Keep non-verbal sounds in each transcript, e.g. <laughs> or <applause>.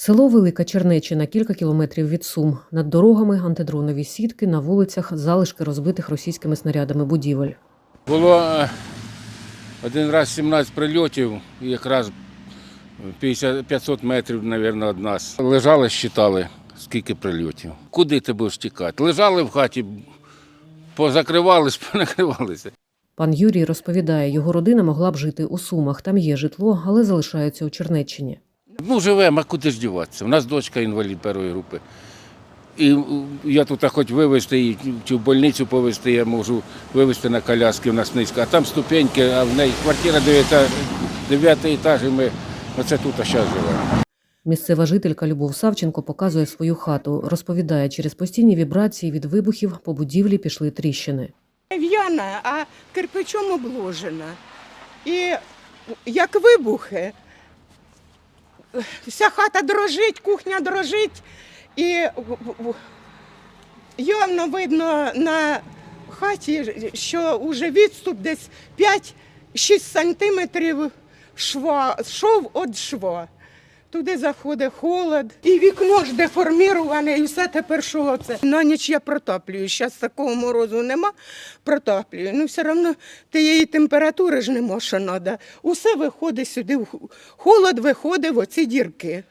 Село Велика Чернечина, кілька кілометрів від Сум. Над дорогами антидронові сітки, на вулицях залишки розбитих російськими снарядами будівель. Було е, один раз 17 прильотів, і якраз 50, 500 метрів, мабуть, від нас. Лежали, считали, скільки прильотів. Куди ти будеш тікати? Лежали в хаті, позакривались, <laughs> понакривалися. Пан Юрій розповідає, його родина могла б жити у Сумах. Там є житло, але залишаються у Чернеччині. Ну, живемо, а куди ж діватися? У нас дочка інвалід першої групи. І я тут хоч вивезти її, чи в больницю повезти, я можу вивезти на коляски, у нас низько. А там ступеньки, а в неї квартира 9, 9 етаж, і ми оце тут а зараз живемо. Місцева жителька Любов Савченко показує свою хату. Розповідає, через постійні вібрації від вибухів по будівлі пішли тріщини. В'яна, а кирпичом обложена. І як вибухи, вся хата дрожить, кухня дрожить, і явно видно на хаті, що вже відступ десь 5-6 сантиметрів шва, шов від шва. Туди заходить холод, і вікно ж деформіроване, і все тепер що це. На ніч я протаплюю. Зараз такого морозу нема, протаплюю. Ну, все одно тієї температури ж нема, що треба. Усе виходить сюди, холод виходить в оці дірки.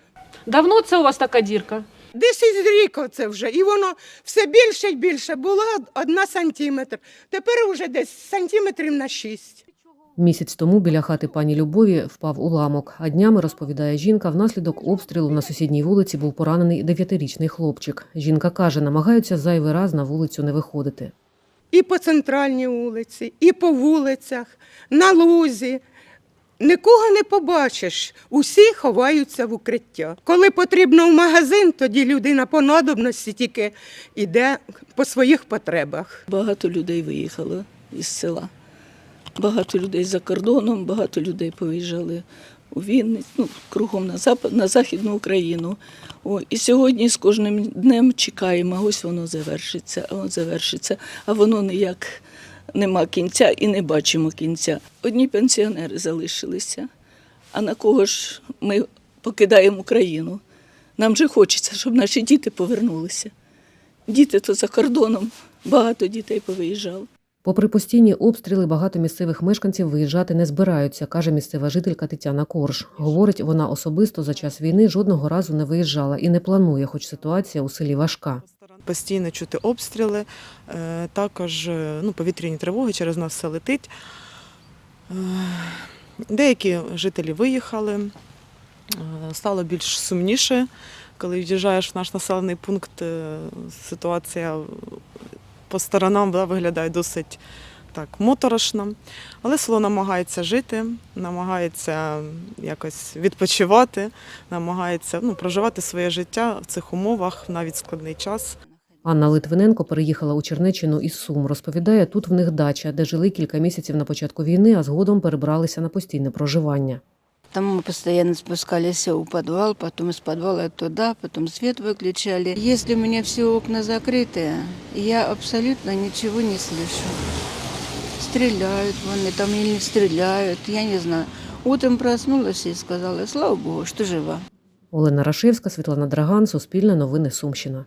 Давно це у вас така дірка? Десь із рік оце вже, і воно все більше і більше. Була одна сантиметр, тепер вже десь сантиметрів на шість. Місяць тому біля хати пані Любові впав уламок. А днями розповідає жінка, внаслідок обстрілу на сусідній вулиці був поранений дев'ятирічний хлопчик. Жінка каже, намагаються зайвий раз на вулицю не виходити. і по центральній вулиці, і по вулицях, на лузі. Нікого не побачиш, усі ховаються в укриття. Коли потрібно в магазин, тоді людина по надобності тільки йде по своїх потребах. Багато людей виїхало із села. Багато людей за кордоном, багато людей повиїжджали у Вінницю, ну, кругом на, запад, на Західну Україну. О, і сьогодні з кожним днем чекаємо, ось воно завершиться, а воно завершиться, а воно ніяк нема кінця і не бачимо кінця. Одні пенсіонери залишилися, а на кого ж ми покидаємо Україну? Нам же хочеться, щоб наші діти повернулися. Діти то за кордоном, багато дітей повиїжджало. Попри постійні обстріли, багато місцевих мешканців виїжджати не збираються, каже місцева жителька Тетяна Корж. Говорить, вона особисто за час війни жодного разу не виїжджала і не планує, хоч ситуація у селі важка. Постійно чути обстріли, е, також е, ну, повітряні тривоги через нас все летить. Е, Деякі жителі виїхали, стало більш сумніше. Коли в'їжджаєш в наш населений пункт, ситуація по сторонам да, виглядає досить так моторошно. Але село намагається жити, намагається якось відпочивати, намагається ну, проживати своє життя в цих умовах навіть складний час. Анна Литвиненко переїхала у Чернеччину із Сум. Розповідає, тут в них дача, де жили кілька місяців на початку війни, а згодом перебралися на постійне проживання. Там мы постоянно спускались у подвал, потом из подвала туда, потом свет выключали. Если у меня все окна закрыты, я абсолютно ничего не слышу. Стреляют вон, и там или не стреляют, я не знаю. Утром проснулась и сказала, слава богу, что жива. Олена Рашевська, Світлана Драган, Суспільне новини Сумщина.